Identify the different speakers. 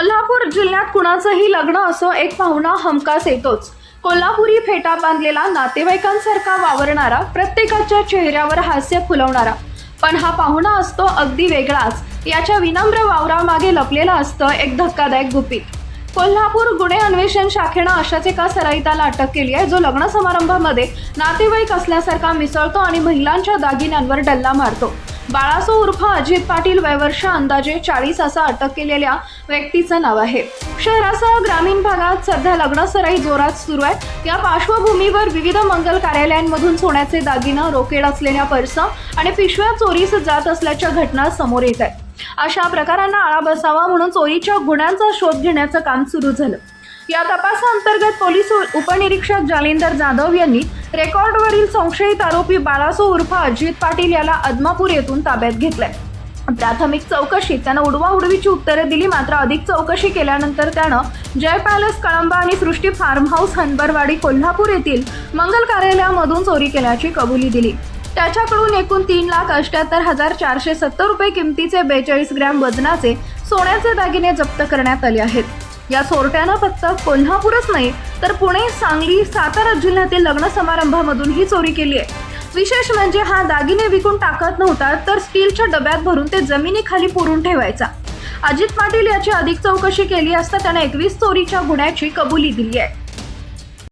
Speaker 1: कोल्हापूर जिल्ह्यात कुणाचंही लग्न असो एक पाहुणा हमखास येतोच. कोल्हापुरी फेटा बांधलेला नातेवाईकांसारखा वावरणारा प्रत्येकाच्या चेहऱ्यावर हास्य फुलवणारा. पण हा पाहुणा असतो अगदी वेगळाच. याच्या विनम्र वावरामागे लपलेला असतं एक धक्कादायक गुपित. कोल्हापूर गुन्हे अन्वेषण शाखेनं अशाच एका सराईताला अटक केली आहे जो लग्न समारंभामध्ये नातेवाईक असल्यासारखा मिसळतो आणि महिलांच्या दागिन्यांवर डल्ला मारतो. बाळासो उर्फ अजित पाटील वयवर्ष अंदाजे चाळीस असा अटक केलेल्या व्यक्तीचं नाव आहे. शहरासह ग्रामीण भागात सध्या लग्नसराई जोरात सुरू आहे. या पार्श्वभूमीवर विविध मंगल कार्यालयांमधून सोन्याचे दागिनं रोकेड असलेल्या पर्सा आणि पिशव्या चोरीस जात असल्याच्या घटना समोर येत आहेत. अशा प्रकारांना आळा बसावा म्हणून चोरीच्या गुन्ह्यांचा शोध घेण्याचं काम सुरू झालं. या तपासाअंतर्गत पोलीस उपनिरीक्षक जालिंदर जाधव यांनी रेकॉर्डवरील संशयित आरोपी बाळासो उर्फ अजित पाटील याला अदमापूर येथून ताब्यात घेतलंय. प्राथमिक चौकशीत त्यानं उडवा उडवीची उत्तरे दिली मात्र अधिक चौकशी केल्यानंतर त्यानं जय पॅलेस कळंबा आणि सृष्टी फार्म हाऊस हनबरवाडी कोल्हापूर येथील मंगल कार्यालयामधून चोरी केल्याची कबुली दिली. त्याच्याकडून एकूण तीन लाख अष्ट्याहत्तर हजार चारशे सत्तर रुपये किमतीचे बेचाळीस ग्रॅम वजनाचे सोन्याचे दागिने जप्त करण्यात आले आहेत. या चोरट्यानं फक्त कोल्हापूरच नाही तर पुणे सांगली सातारा जिल्ह्यातील लग्न समारंभामधून ही चोरी केली आहे. विशेष म्हणजे हा दागिने विकून टाकत नव्हता तर स्टीलच्या डब्यात भरून ते जमिनीखाली पुरून ठेवायचा. अजित पाटील याची अधिक चौकशी केली असता त्याने एकवीस चोरीच्या गुन्ह्याची कबुली दिली आहे.